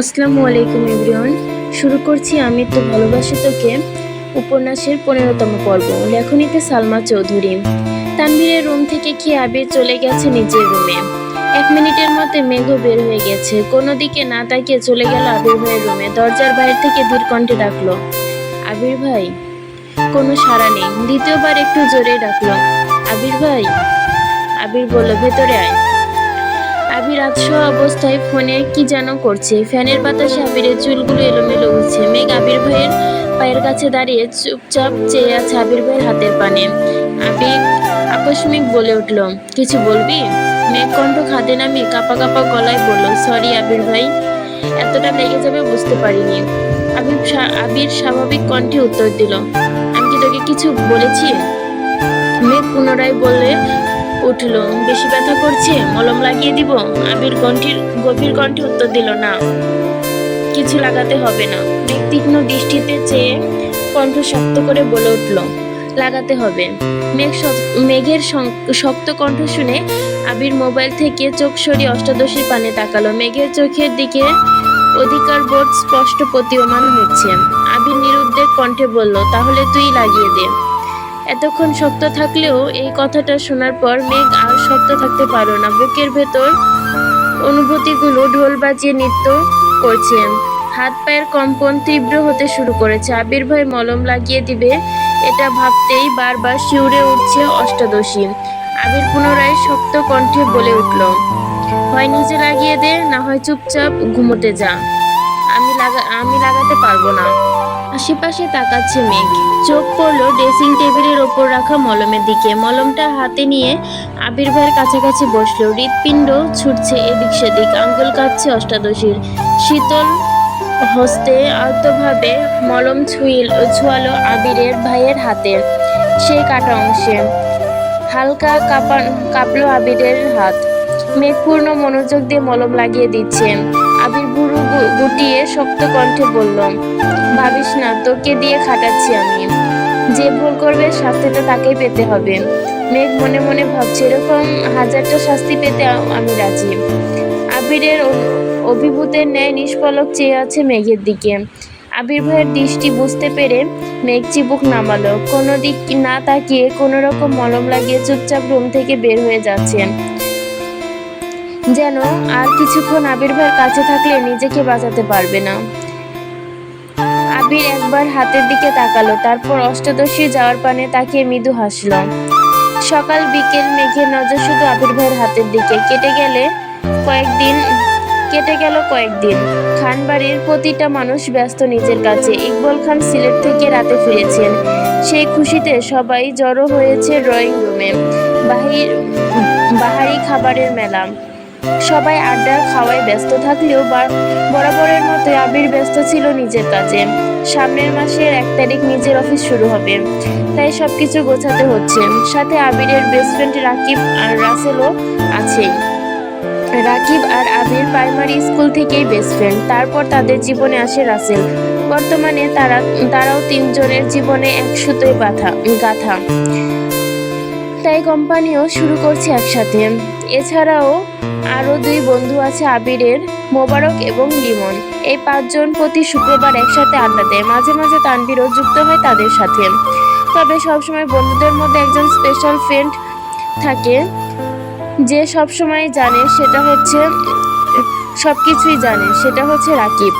আসসালামু আলাইকুম এভরিওয়ান। শুরু করছি আমি তো ভালোবাসি তোকে। উপন্যাসের পনেরোতম পর্ব। লেখনীতে সালমা চৌধুরী। তানভীরের রুম থেকে কি আবির চলে গেছে নিজের রুমে? এক মিনিটের মধ্যে মেঘও বের হয়ে গেছে। কোনো দিকে না তাকিয়ে চলে গেল আবির ভাইয়ের রুমে। দরজার বাইরে থেকে ধীর কণ্ঠে ডাকলো, আবির ভাই? কোনো সাড়া নেই। দ্বিতীয়বার একটু জোরে ডাকলো, আবির ভাই? আবির বলল, ভেতরে আয়। আবির আতশ অবস্থায় ফোনে কি যেন করছে। ফ্যানের বাতাসে আবিরের চুলগুলো এলোমেলো উঠছে মেঘ আবির ভাইয়ের পায়ের কাছে দাঁড়িয়ে চুপচাপ চেয়ে আছে আবির ভাইয়ের হাতের পানে। আবির আকস্মিক বলে উঠল, কিছু বলবি? মেঘ কণ্ঠ খাদে নামিয়ে কাপা কাপা গলায় বলল, সরি আবির ভাই, এতটা লেগে যাবে বুঝতে পারিনি। আবির আবির স্বাভাবিক কণ্ঠে উত্তর দিল, আমি কি তোকে কিছু বলেছি? মেঘ পুনরায় বললে উঠল, বেশি ব্যথা করছে? মলম লাগিয়ে দিব? আবির কণ্ঠের গভীর কণ্ঠে উত্তর দিল, না, কিছু লাগাতে হবে না। তীক্ষ্ণ দৃষ্টিতে চেয়ে কণ্ঠ শক্ত করে বলে উঠল, লাগাতে হবে। মেঘ মেঘের শক্ত কণ্ঠ শুনে আবির মোবাইল থেকে চোখ সরিয়ে অষ্টাদশীর পানে তাকালো। মেঘের চোখের দিকে অধিকার বোধ স্পষ্ট প্রতীয়মান হচ্ছে। আবির নিরুদ্বেগ কণ্ঠে বলল, তাহলে তুই লাগিয়ে দে। এতক্ষণ শক্ত থাকলেও এই কথাটা শোনার পর মেঘ আর শক্ত থাকতে পারল না। বুকের ভেতর অনুভূতিগুলো ঢোল বাজিয়ে নৃত্য করছে। হাত পায়ের কম্পন তীব্র হতে শুরু করেছে। আবির ভাই মলম লাগিয়ে দিবে, এটা ভাবতেই বারবার শিউরে উঠছে অষ্টাদশী। আবির পুনরায় শক্ত কণ্ঠে বলে উঠল হয় নিজে লাগিয়ে দে, না হয় চুপচাপ ঘুমোতে যা। আমি লাগা আমি লাগাতে পারব না। আশেপাশে তাকাচ্ছে মেঘ। চোখ পড়ল ড্রেসিং টেবিলের ওপর রাখা মলমের দিকে। মলমটা হাতে নিয়ে আবির ভাইয়ের কাছাকাছি বসল। হৃৎপিণ্ড ছুটছে এদিক সেদিক। আঙ্গুল কাঁপছে অষ্টাদশীর। শীতল হস্তে আলতোভাবে মলম ছুঁইল ছোঁয়ালো আবিরের ভাইয়ের হাতে সেই কাটা অংশে হালকা কাঁপান কাঁপলো আবিরের হাত। মেঘপূর্ণ মনোযোগ দিয়ে মলম লাগিয়ে দিচ্ছেন আবির গু- গুটিয়ে শক্ত কণ্ঠে বলল ভাবিস না, তোকে দিয়ে খাটাচ্ছি আমি। যে ভুল করবে শাস্তিটা তাকেই পেতে হবে। মেঘ মনে মনে ভাবছে, এরকম হাজারটা শাস্তি পেতে আমি রাজি। আবিরের অভিভূতের ন্যায় নিষ্পলক চেয়ে আছে মেঘের দিকে। আবির ভাইয়ের দৃষ্টি বুঝতে পেরে মেঘ চিবুক নামালো। কোনো দিক না তাকিয়ে কোনো রকম মলম লাগিয়ে চুপচাপ রুম থেকে বের হয়ে যাচ্ছেন। যেন আর কিছুক্ষণ আবির কাছে থাকলে নিজেকে বাঁচাতে পারবে না। আবির একবার হাতের দিকে তাকালো, তারপর অষ্টাদশী যাওয়ার পানে তাকিয়ে মৃদু হাসলো। সকাল বিকেল মেঘের নজর শুধু আবির ভাইয়ের হাতের দিকে। কেটে গেলে কয়েকদিন, কেটে গেল কয়েকদিন। খানবাড়ির প্রতিটা মানুষ ব্যস্ত নিজের কাছে। ইকবল খান সিলেট থেকে রাতে ফিরেছেন। সেই খুশিতে সবাই জড়ো হয়েছে ড্রয়িং রুমে। বাহির, বাহারি খাবারের মেলা। সবাই আড্ডা খাওয়ায় ব্যস্ত থাকলেও বরাবরের মতো আবির ব্যস্ত ছিল নিজের কাজে। সামনের মাসের এক তারিখ নিজের অফিস শুরু হবে। তাই সবকিছু গোছাতে হচ্ছে। সাথে আবিরের বেস্ট ফ্রেন্ড রাকিব আর রাসেলও আছেই। রাকিব আর আবির প্রাইমারি স্কুল থেকেই বেস্ট ফ্রেন্ড তারপর তাদের জীবনে আসে রাসেল। বর্তমানে তারা, তারাও তিনজনের জীবনে এক সুতোয় গাথা। তাই কোম্পানিও শুরু করছে একসাথে। এছাড়াও আরও দুই বন্ধু আছে আবিরের, মোবারক এবং লিমন। এই পাঁচজন প্রতি শুক্রবার একসাথে আড্ডা দেয়। মাঝে মাঝে তানবিরও যুক্ত হয় তাদের সাথে। তবে সবসময় বন্ধুদের মধ্যে একজন স্পেশাল ফ্রেন্ড থাকে। যে সবসময় জানে সেটা হচ্ছে সব কিছুই জানে, সেটা হচ্ছে রাকিব।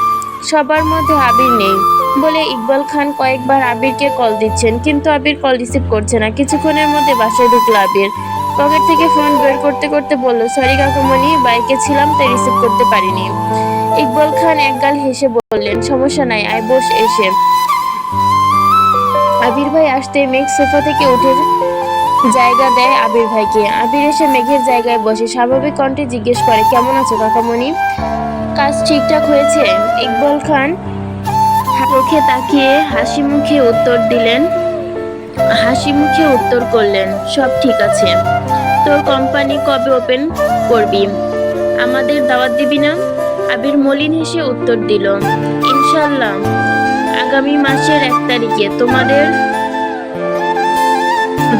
সবার মধ্যে আবির নেই। বলে ইকবাল খান কয়েকবার আবিরকে কল দিচ্ছেন, কিন্তু আবির কল রিসিভ করছে না। কিছুক্ষণের মধ্যে বাসায় ঢুকলো আবির। পকেট থেকে ফোন বের করতে করতে বলল সরি কাকুমণি বাইকে ছিলাম, তাই রিসিভ করতে পারিনি। ইকবাল খান একগাল হেসে বললেন, সমস্যা নাই, আয় বস এসে। আবির ভাই আসতে মেঘ সোফা থেকে উঠে জায়গা দেয় আবির ভাইকে। আবির এসে মেঘের জায়গায় বসে, স্বাভাবিক কণ্ঠে জিজ্ঞেস করে, কেমন আছো কাকামণি? কাজ ঠিকঠাক হয়েছে? ইকবাল খান চোখে তাকিয়ে হাসি মুখে উত্তর দিলেন, হাসি মুখে উত্তর করলেন, সব ঠিক আছে। তোর কোম্পানি কবে ওপেন করবি? আমাদের দাওয়াত দিবি না? আবির মলিন হেসে উত্তর দিল ইনশাল্লাহ আগামী মাসের এক তারিখে তোমাদের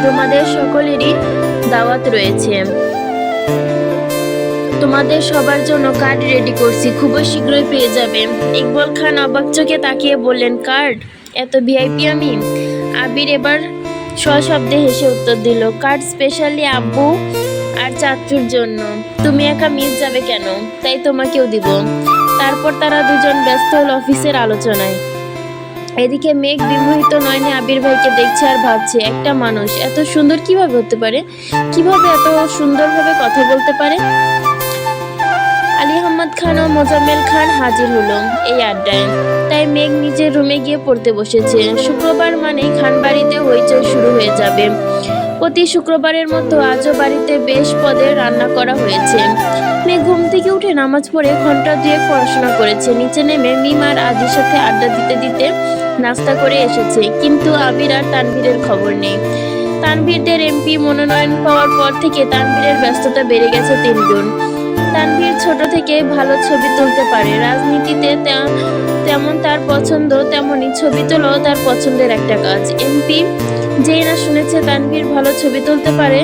তোমাদের সকলেরই দাওয়াত রয়েছে। তোমাদের সবার জন্য কার্ড রেডি করছি, খুবই শীঘ্রই পেয়ে যাবে। ইকবল খান অবাক চোখে তাকিয়ে বললেন কার্ড এত ভিআইপি আমি? আবির এবার সশব্দে হেসে উত্তর দিল কার্ড স্পেশালি আব্বু আর চাচুর জন্য। তুমি একা মিস যাবে কেন? তাই তোমাকেও দিব। তারপর তারা দুজন ব্যস্ত হল অফিসের আলোচনায়। এদিকে মেঘ বিমোহিত নয়নে আবির ভাইকে দেখছে আর ভাবছে, একটা মানুষ এত সুন্দর কীভাবে হতে পারে? কীভাবে এত সুন্দরভাবে কথা বলতে পারে? আলী আহমদ খান ও মোজাম্মেল খান হাজির হলো এই আড্ডায়। তাই মেঘ নিজের রুমে গিয়ে পড়তে বসেছে। শুক্রবার মানেই খান বাড়িতে হইচই শুরু হয়ে যাবে। প্রতি শুক্রবারের মতো আজও বাড়িতে বেশ পদের রান্না করা হয়েছে। মেঘ ঘুম থেকে উঠে নামাজ পড়ে ঘণ্টা দুয়েক পড়াশোনা করেছে। নিচে নেমে মিমার আদির সাথে আড্ডা দিতে দিতে নাস্তা করে এসেছে। কিন্তু আবির আর তানভীরের খবর নেই। তানভীরদের এমপি মনোনয়ন পাওয়ার পর থেকে তানভীরের ব্যস্ততা বেড়ে গেছে তিনগুণ তানভীর ছোট থেকে ভালো ছবি তুলতে পারে। রাজনীতিতে তেমন তার পছন্দ, তেমনই ছবি তোলাও তার পছন্দের একটা কাজ। এমপি যেই না শুনেছে তানভীর ভালো ছবি তুলতে পারে,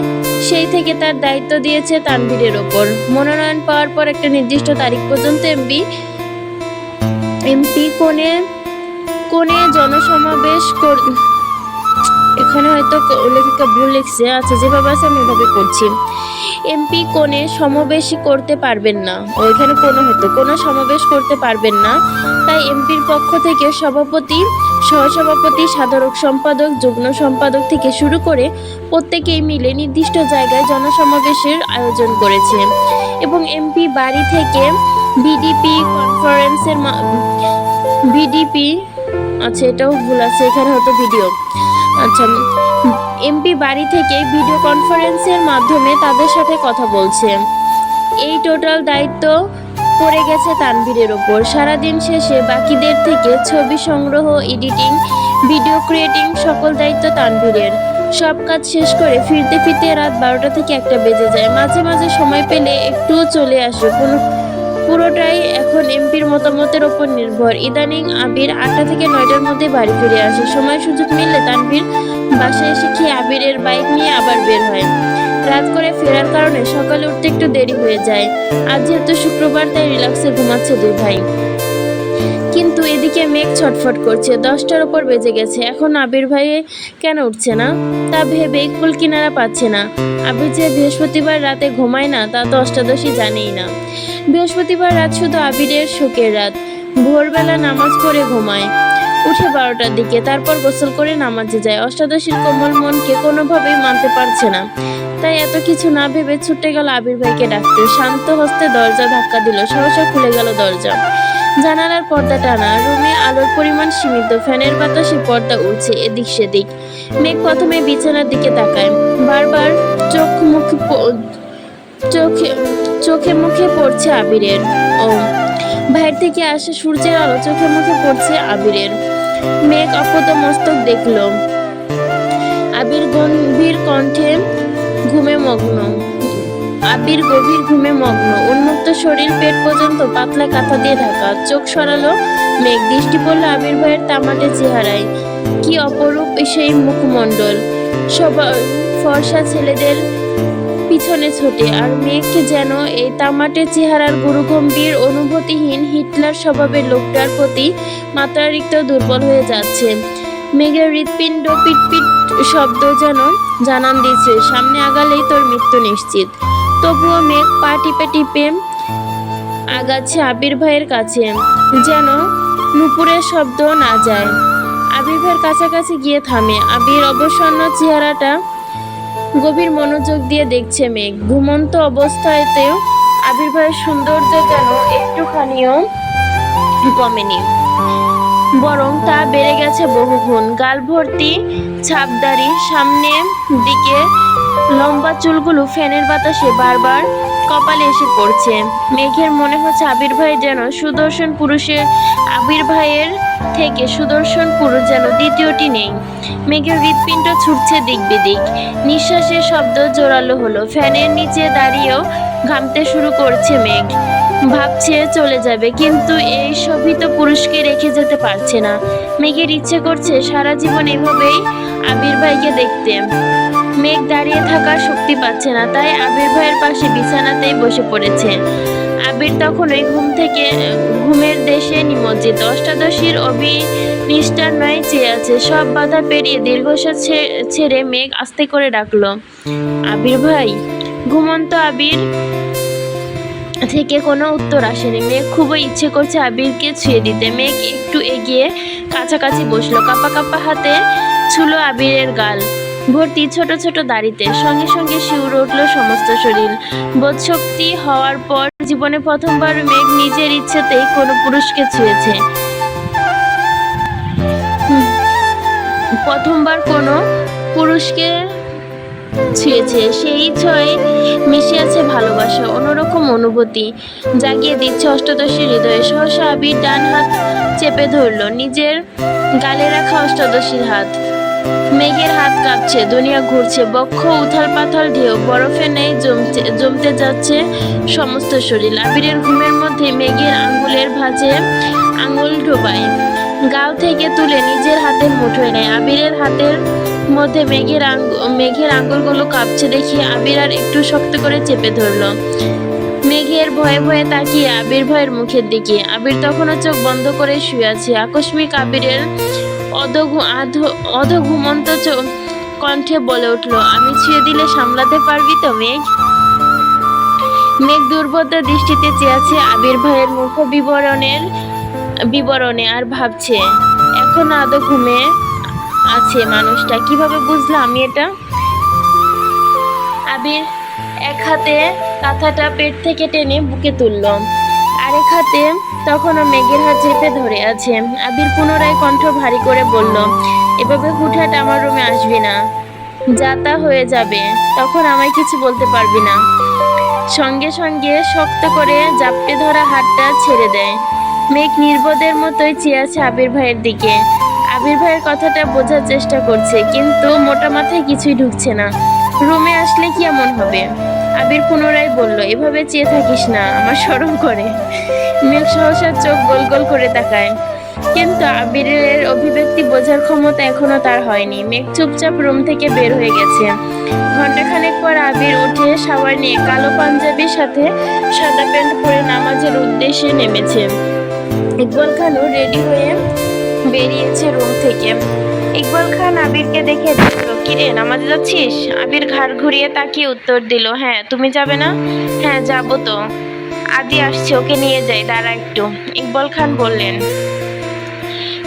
সেই থেকে তার দায়িত্ব দিয়েছে তানভীরের ওপর। মনোনয়ন পাওয়ার পর একটা নির্দিষ্ট তারিখ পর্যন্ত এমপি এমপি কোণে কোণে জনসমাবেশ এখানে হয়তো লেখিকা ভুল লিখছে আচ্ছা যেভাবে আছে আমি এভাবে করছি। এমপি কোণে সমাবেশ করতে পারবেন না। ওইখানে কোনো হতো কোনো সমাবেশ করতে পারবেন না। তাই এমপির পক্ষ থেকে সভাপতি, সহসভাপতি, সাধারণ সম্পাদক, যুগ্ম সম্পাদক থেকে শুরু করে প্রত্যেকেই মিলে নির্দিষ্ট জায়গায় জনসমাবেশের আয়োজন করেছে। এবং এমপি বাড়ি থেকে বিডিপি কনফারেন্সের ভিডিপি আচ্ছা এটাও ভুল আছে, এখানে হয়তো ভিডিও। আচ্ছা এমপি বাড়ি থেকে ভিডিও কনফারেন্সের মাধ্যমে তাদের সাথে কথা বলছে। এই টোটাল দায়িত্ব পড়ে গেছে তানভীরের ওপর। সারাদিন শেষে বাকিদের থেকে ছবি সংগ্রহ, এডিটিং, ভিডিও ক্রিয়েটিং সকল দায়িত্ব তানভীরের। সব কাজ শেষ করে ফিরতে ফিরতে রাত বারোটা থেকে একটা বেজে যায়। মাঝে মাঝে সময় পেলে একটুও চলে আসে। কোনো পুরোটাই এখন এমপির মতামতের ওপর নির্ভর। ইদানিং আবির আটটা থেকে নয়টার মধ্যে বাড়ি ফিরে আসে। সময় সুযোগ মিললে তানভীর বাসায় এসে খেয়ে আবিরের বাইক নিয়ে আবার বের হয়। রাত করে ফেরার কারণে সকালে উঠতে একটু দেরি হয়ে যায়। আজ যেহেতু শুক্রবার, তাই রিল্যাক্সে ঘুমাচ্ছে দুই ভাই। কিন্তু এদিকে মেঘ ছটফট করছে। দশটার ওপর বেজে গেছে। এখন আবির ভাই কেন উঠছে না? তা ভেবে কুল কিনারা পাচ্ছে না। আবির যে বৃহস্পতিবার রাতে ঘুমায় না, তা তো অষ্টাদশী জানেই না। বৃহস্পতিবার রাত শুধু আবিরের শোকের রাত। ভোরবেলা নামাজ পড়ে ঘুমায়। উঠে বারোটার দিকে, তারপর গোসল করে নামাজে যায়। অষ্টাদশীর কোমল মনকে কোনোভাবেই মানতে পারছে না। তাই এত কিছু না ভেবে ছুটে গেল আবির ভাইকে ডাকতে। শান্ত হস্তে দরজা ধাক্কা দিল, সহসা খুলে গেল দরজা। জানালার পর্দা টানা, রুমে আলোর পরিমাণ সীমিত, ফ্যানের বাতাসে পর্দা উঠছে এদিক সেদিক। মেঘ প্রথমে বিছানার দিকে তাকায়, বারবার চোখ মুখ চোখে চোখে মুখে পড়ছে আবিরের। ও বাইরে থেকে আসে সূর্যের আলো চোখে মুখে পড়ছে আবিরের। মেঘ অপত মস্তক দেখল। আবির গম্ভীর কণ্ঠে ঘুমে মগ্ন। আবির গভীর ঘুমে মগ্ন। উন্মুক্ত শরীর পেট পর্যন্ত পাতলা কাঁথা দিয়ে ঢাকা। চোখ সরালো, মেঘ দৃষ্টি পড়ল আবির ভাইয়ের তামাটে চেহারায়। কি অপরূপ সেই মুখমণ্ডল। সবার ফর্সা ছেলেদের পিছনে ছোটে, আর মেঘকে যেন এই তামাটে চেহারার গুরুগম্ভীর অনুভূতিহীন হিটলার স্বভাবের লোকটার প্রতি মাত্রারিক্ত দুর্বল হয়ে যাচ্ছে। মেঘের হৃৎপিণ্ড পিটপিট শব্দ যেন জানান দিচ্ছে সামনে আগালেই তোর মৃত্যু নিশ্চিত। তবুও মেঘ পা টিপে টিপে আগাচ্ছে আবির ভাইয়ের কাছে, যেন নুপুরের শব্দ না যায়। আবির ভাইয়ের কাছাকাছি গিয়ে থামে। আবির অবসন্ন চেহারাটা গভীর মনোযোগ দিয়ে দেখছে মেঘ। ঘুমন্ত অবস্থাতেও আবির ভাইয়ের সৌন্দর্য যেন একটুখানিও কমেনি। বরং তা বেড়ে গেছে বহুগুণ। গাল ভর্তি ছাপদারি সামনে দিকে লম্বা চুলগুলো ফ্যানের বাতাসে বারবার কপালে এসে পড়ছে। মেঘের মনে হচ্ছে আবির ভাই যেন সুদর্শন পুরুষের আবির ভাইয়ের থেকে সুদর্শন পুরুষ যেন দ্বিতীয়টি নেই। মেঘের হৃৎপিণ্ড ছুটছে দিক বিদিক। নিঃশ্বাসের শব্দ জোরালো হলো। ফ্যানের নিচে দাঁড়িয়েও ঘামতে শুরু করছে মেঘ। ভাবছে চলে যাবে, কিন্তু এই সবই তো পুরুষকে রেখে যেতে পারছে না। মেঘের ইচ্ছে করছে সারা জীবন এভাবেই আবির ভাইকে দেখতে। মেঘ দাঁড়িয়ে থাকার শক্তি পাচ্ছে না, তাই আবির ভাইয়ের পাশে বিছানাতেই বসে পড়েছে। আবির তখন ওই ঘুম থেকে, ঘুমের দেশে নিমজ্জিত। অষ্টাদশীর অবিনিষ্ঠার নয় চেয়ে আছে, সব বাধা পেরিয়ে দীর্ঘশ্বাস ছেড়ে মেঘ আস্তে করে ডাকলো, আবির ভাই, ঘুমন্ত আবির থেকে কোনো উত্তর আসেনি। মেঘ খুবই ইচ্ছে করছে আবিরকে ছুঁয়ে দিতে। মেঘ একটু এগিয়ে কাছাকাছি বসল। কাপা কাপা হাতে ছুলো আবিরের গাল। ভর্তি ছোট ছোট দাড়িতে। সঙ্গে সঙ্গে শিউরে উঠল সমস্ত শরীর। বোধশক্তি হওয়ার পর জীবনে প্রথমবার মেঘ নিজের ইচ্ছেতেই কোনো পুরুষকে ছুঁয়েছে। প্রথমবার কোনো পুরুষকে ছুঁয়েছে সেই ছয় মিশে আছে ভালোবাসা, অন্যরকম অনুভূতি। জাগিয়ে দিচ্ছে অষ্টাদশী হৃদয়ে। সহসা আবির ডান হাত চেপে ধরলো, নিজের গালে রাখা অষ্টাদশীর হাত। মেঘের হাত কাঁপছে, দুনিয়া ঘুরছে, বক্ষ, উথাল পাথাল ঢেউ বরফে নেই জমতে জমতে যাচ্ছে সমস্ত শরীর। আবিরের ঘুমের মধ্যে মেঘের আঙ্গুলের ভাঁজে আঙুল ডোবায় গাল থেকে তুলে নিজের হাতের মুঠোয় নেয়। আবিরের হাতের মধ্যে মেঘের মেঘের আঙ্গুলগুলো কাঁপছে দেখে আবির আর একটু শক্ত করে চেপে ধরলো। মেঘের ভয়ে ভয়ে তাকিয়ে আবির ভয়ের মুখের দিকে। আবির তখনও চোখ বন্ধ করে শুয়ে আছে। আকস্মিক আবিরের অধঘু, আধ- অধঘুমন্ত কণ্ঠে বলে উঠল, আমি ছুঁয়ে দিলে সামলাতে পারবি তো, মেঘ? মেঘ দুর্বোধ্য দৃষ্টিতে চেয়ে আছে আবির ভাইয়ের মুখ বিবরণের বিবরণে আর ভাবছে, এখন আদৌ ঘুমে আছে মানুষটা। কীভাবে বুঝলাম আমি এটা? আবির, এক হাতে কাঁথাটা পেট থেকে টেনে বুকে তুলল। আরেক হাতে তখনও মেঘের হাত চেপে ধরে আছে। আবির পুনরায় কণ্ঠ ভারী করে বলল, এভাবে হুটহাট আমার রুমে আসবি না। যাতা হয়ে যাবে। তখন আমায় কিছু বলতে পারবি না। সঙ্গে সঙ্গে শক্ত করে জাপটে ধরা হাতটা ছেড়ে দেয়। মেঘ নির্বোধের মতোই চেয়ে আছে আবির ভাইয়ের দিকে। আবির ভাইয়ের কথাটা বোঝার চেষ্টা করছে, কিন্তু মোটা মাথায় কিছুই ঢুকছে না। রুমে আসলে কি এমন হবে? আবির পুনরায় বলল, এভাবে চেয়ে থাকিস না, আমার সরম করে। মেঘ সহসা চোখ গোল গোল করে তাকায়। কিন্তু আবিরের অভিব্যক্তি বোঝার ক্ষমতা এখনও তার হয়নি। মেঘ চুপচাপ রুম থেকে বের হয়ে গেছে। ঘন্টাখানেক পর আবির উঠে শাওয়ার নিয়ে কালো পাঞ্জাবির সাথে সাদা প্যান্ট পরে নামাজের উদ্দেশ্যে নেমেছে। ইকবাল খানও রেডি হয়ে বেরিয়েছে রুম থেকে। ইকবাল খান আবিরকে দেখে ডাকলো কিরে নামাজে যাচ্ছিস? আবির ঘাড় ঘুরিয়ে তাকিয়ে উত্তর দিল হ্যাঁ তুমি যাবে না? হ্যাঁ যাব তো। আদি আসছে, ওকে নিয়ে যাই, দাঁড়া একটু। ইকবাল খান বললেন।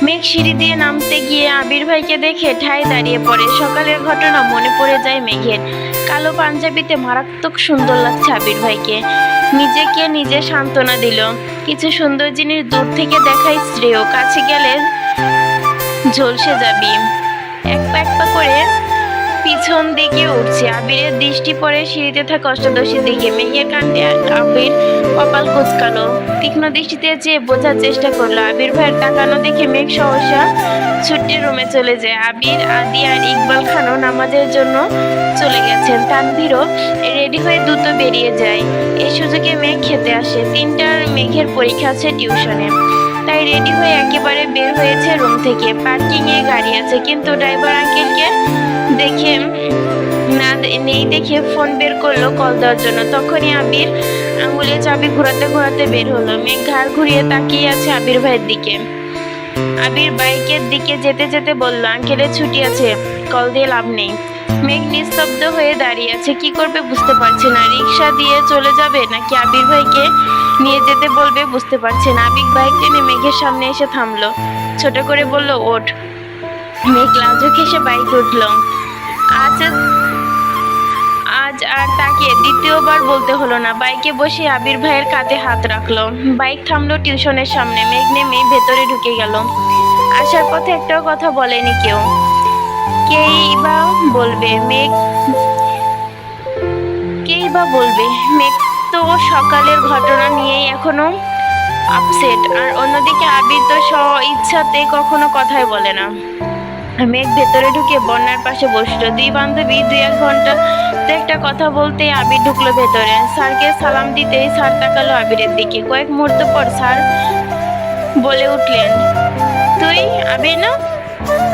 মেঘ সিঁড়ি দিয়ে নামতে গিয়ে আবির ভাইকে দেখে ঠায় দাঁড়িয়ে পড়ে। সকালের ঘটনা মনে পড়ে যায় মেঘের। কালো পাঞ্জাবিতে মারাত্মক সুন্দর লাগছে আবির ভাইকে। নিজেকে নিজে সান্ত্বনা দিল। কিছু সুন্দর জিনিস দূর থেকে দেখাই শ্রেয় কাছে গেলে ঝলসে যাবি। এক পা পা করে পিছন দিকে উঠছে। আবিরের দৃষ্টি পড়ে সিঁড়িতে থাকা অষ্টাদশীর দিকে। মেঘের কাণ্ডে আবির কপাল কুচকালো। তীক্ষ্ণ দৃষ্টিতে চেয়ে বোঝার চেষ্টা করল। আবির ভাইয়ের তাকানো দেখে মেঘ সহসা ছুট্টি রুমে চলে যায়। আবির, আদি আর ইকবাল খানও নামাজের জন্য চলে গেছেন। তানভীরও রেডি হয়ে দ্রুত বেরিয়ে যায়। এই সুযোগে মেঘ খেতে আসে। তিনটার মেঘের পরীক্ষা আছে টিউশনে। তাই রেডি হয়ে একেবারে বের হয়েছে রুম থেকে। পার্কিং এ গাড়ি আছে, কিন্তু ড্রাইভার আঙ্কেলকে দেখে, না নেই দেখে ফোন বের করল কল দেওয়ার জন্য। তখনই আবির আঙুলে চাবি ঘোরাতে ঘোরাতে বের হলো। মেঘ ঘাড় ঘুরিয়ে তাকিয়ে আছে আবির ভাইয়ের দিকে। আবির বাইকের দিকে যেতে যেতে বলল আঙ্কেলের ছুটি আছে কল দিয়ে লাভ নেই। মেঘ নিস্তব্ধ হয়ে দাঁড়িয়ে আছে। কি করবে বুঝতে পারছে না। রিক্সা দিয়ে চলে যাবে নাকি আবির ভাইকে নিয়ে যেতে বলবে বুঝতে পারছে না। আবির বাইক টেনে মেঘের সামনে এসে থামলো। ছোট করে বলল, ওঠ। মেঘ লাজুক হেসে বাইক উঠল। আজ আজ আর তাকে দ্বিতীয়বার বলতে হলো না। বাইকে বসে আবির ভাইয়ের কাঁধে হাত রাখল। বাইক থামলো টিউশনের সামনে। মেঘ নেমে ভেতরে ঢুকে গেল। আসার পথে একটাও কথা বলেনি কেউ। কেই বা বলবে মেঘ? কেই বা বলবে মেঘ? তো সকালের ঘটনা নিয়েই এখনও আপসেট আর অন্যদিকে আবির তো স্ব ইচ্ছাতে কখনো কথাই বলে না। মেঘ ভেতরে ঢুকে বন্যার পাশে বসল। দুই বান্ধবী দুই এক ঘণ্টা একটা কথা বলতে আবির ঢুকলো ভেতরে। স্যারকে সালাম দিতেই স্যার তাকালো আবিরের দিকে। কয়েক মুহূর্ত পর স্যার বলে উঠলেন, তুই আবির না?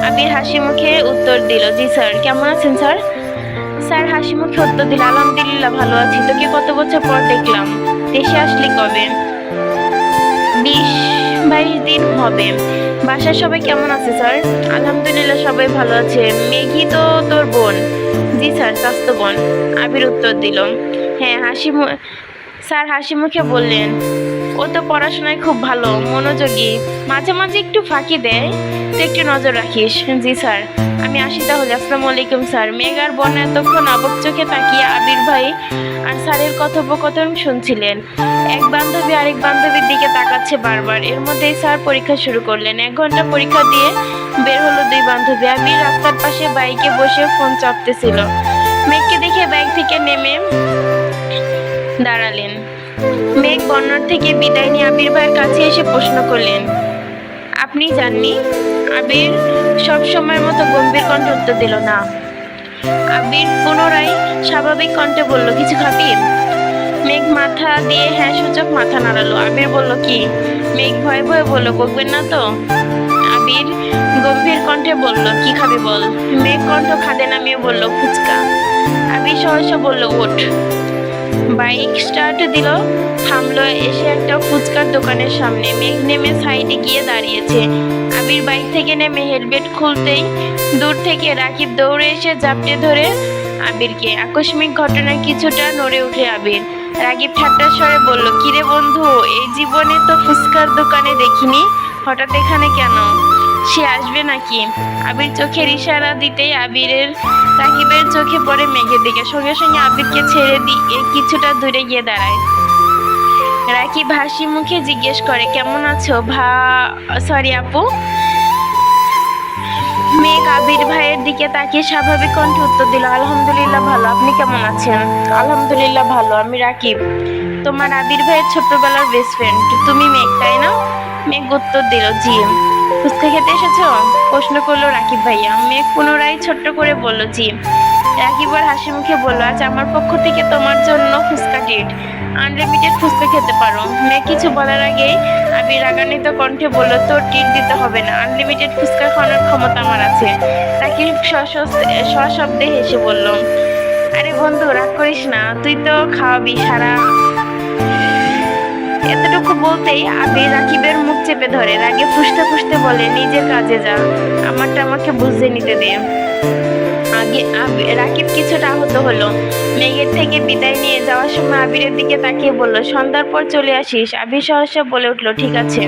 আবির হাসি মুখে উত্তর দিল, জি স্যার, কেমন আছেন স্যার? স্যার, হাসি মুখে উত্তর দিল, আলহামদুলিল্লাহ ভালো আছি। তোকে কত বছর পর দেখলাম, দেশে আসলি কবে? বিশ বাইশ দিন হবে। বাসার সবাই কেমন আছে স্যার? আলহামদুলিল্লাহ সবাই ভালো আছে। মেঘি তো তোর বোন। জি স্যার, স্বাস্থ্য বোন। আবির উত্তর দিল। হ্যাঁ হাসি স্যার, হাসি মুখে বললেন ও তো পড়াশোনায় খুব ভালো, মনোযোগী। মাঝে মাঝে একটু ফাঁকি দেয়, তো একটু নজর রাখিস। জি, স্যার। আমি আসি তাহলে। আসসালামু আলাইকুম, স্যার। মেঘ আর বন এতক্ষণ অবক চোখে তাকিয়ে আবির ভাই আর স্যারের কথোপকথন শুনছিলেন। এক বান্ধবী আরেক বান্ধবীর দিকে তাকাচ্ছে বারবার। এর মধ্যেই স্যার পরীক্ষা শুরু করলেন। এক ঘণ্টা পরীক্ষা দিয়ে বের হলো দুই বান্ধবী। আবির রাস্তার পাশে বাইকে বসে ফোন চাপতেছিল। মেঘকে দেখে বাইক থেকে নেমে দাঁড়ালেন। মেঘ বন্যর থেকে বিদায় নিয়ে আবির ভাইয়ের কাছে এসে প্রশ্ন করলেন, আপনি জাননি? আবির সব সময়ের মতো গম্ভীর কণ্ঠে উত্তর দিল, না। আবির পুনরায় স্বাভাবিক কণ্ঠে বলল, কিছু খাবি? মেঘ মাথা দিয়ে হ্যাঁ সূচক মাথা নাড়ালো। আবির বলল, কি? মেঘ ভয়ে ভয়ে বলল, বকবেন না তো? আবির গম্ভীর কণ্ঠে বলল, কি খাবি বল? মেঘ কণ্ঠ খাদে নামিয়ে বলল, ফুচকা। আবির সহসা বলল ওঠ বাইক স্টার্ট দিল। থামলো এসে একটা ফুচকার দোকানের সামনে। মেঘ নেমে সাইডে গিয়ে দাঁড়িয়েছে। আবির বাইক থেকে নেমে হেলমেট খুলতেই দূর থেকে রাকিব দৌড়ে এসে জাপটে ধরে আবিরকে আকস্মিক ঘটনায় কিছুটা নড়ে উঠে আবির রাকিব ঠাট্টার স্বরে বলল, কিরে বন্ধু, এই জীবনে তো ফুচকার দোকানে দেখিনি। হঠাৎ এখানে কেন? সে আসবে নাকি? আবির চোখের ইশারা দিতেই আবিরের রাকিবের চোখে পড়ে মেঘের দিকে। সঙ্গে সঙ্গে আবিরকে ছেড়ে দিয়ে কিছুটা দূরে গিয়ে দাঁড়ায়। রাকিব হাসি মুখে জিজ্ঞেস করে, কেমন আছো ভা, সরি আপু? মেঘ আবির ভাইয়ের দিকে তাকিয়ে স্বাভাবিক কণ্ঠে উত্তর দিল, আলহামদুলিল্লাহ ভালো, আপনি কেমন আছেন? আলহামদুলিল্লাহ ভালো, আমি রাকিব, তোমার আবির ভাইয়ের ছোট্টবেলার বেস্ট ফ্রেন্ড তুমি মেঘ, তাই না? মেঘ উত্তর দিল, জি। ফুচকা খেতে এসেছ? প্রশ্ন করল রাকিব ভাইয়া। মেঘ পুনরায় ছোট্ট করে বলল, জি। রাকিব আর হাসি মুখে বলল আজ আমার পক্ষ থেকে তোমার জন্য ফুচকা ট্রিট আনলিমিটেড ফুচকা খেতে পারো। মেঘ কিছু বলার আগেই আবির রাগান্বিত কণ্ঠে বলল, তোর ট্রিট দিতে হবে না। আনলিমিটেড ফুচকা খাওয়ানোর ক্ষমতা আমার আছে। রাকিব সশব্দে হেসে বলল, আরে বন্ধু, রাগ করিস না। তুই তো খাওয়াবি সারা বলতেই আবির রাকিবের মুখ চেপে ধরে। রাগে ফুসতে ফুসতে বলে নিজের কাজে যা, আমারটা আমাকে বুঝে নিতে দে। আগে আবি- রাকিব কিছুটা আহত হলো। মেঘের থেকে বিদায় নিয়ে যাওয়ার সময় আবিরের দিকে তাকিয়ে বলল, সন্ধ্যার পর চলে আসিস। আবির সহসা বলে উঠল, ঠিক আছে।